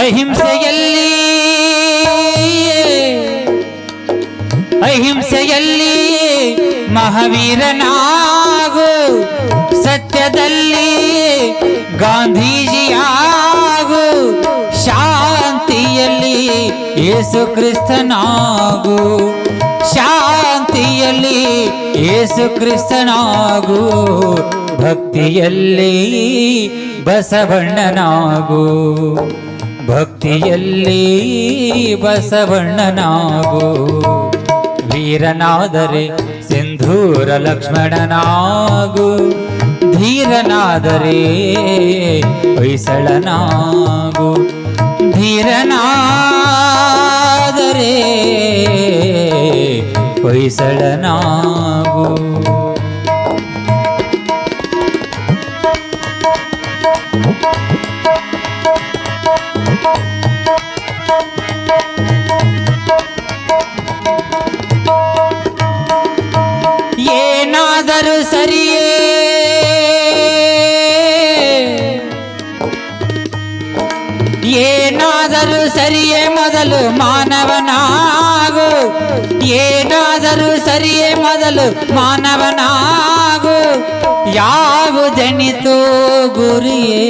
ಅಹಿಂಸೆಯಲ್ಲಿ ಅಹಿಂಸೆಯಲ್ಲಿ ಮಹಾವೀರನಾಗು ಸತ್ಯದಲ್ಲಿ ಗಾಂಧೀಜಿಯಾಗು ಶಾಂತಿಯಲ್ಲಿ ಯೇಸು ಕ್ರಿಸ್ತನಾಗು ಶಾಂತಿಯಲ್ಲಿ ಯೇಸು ಕ್ರಿಸ್ತನಾಗು ಭಕ್ತಿಯಲ್ಲಿ ಬಸವಣ್ಣನಾಗು. ಭಕ್ತಿಯಲ್ಲಿ ಬಸವಣ್ಣನಾಗು. ವೀರನಾದರೆ ಸಿಂಧೂರ ಲಕ್ಷ್ಮಣನಾಗು. ಧೀರನಾದರೆ ಹೊಯ್ಸಳನಾಗು. ಧೀರನಾದರೆ ಹೊಯ್ಸಳನಾಗು. ಏನಾದರೂ ಸರಿಯೇ ಏನಾದರೂ ಸರಿಯೇ ಮೊದಲು ಮಾನವನಾಗು ಏನಾದರೂ ಸರಿಯೇ ಮೊದಲು ಮಾನವನಾಗು ಯಾವುದೆನಿತು ಗುರಿಯೇ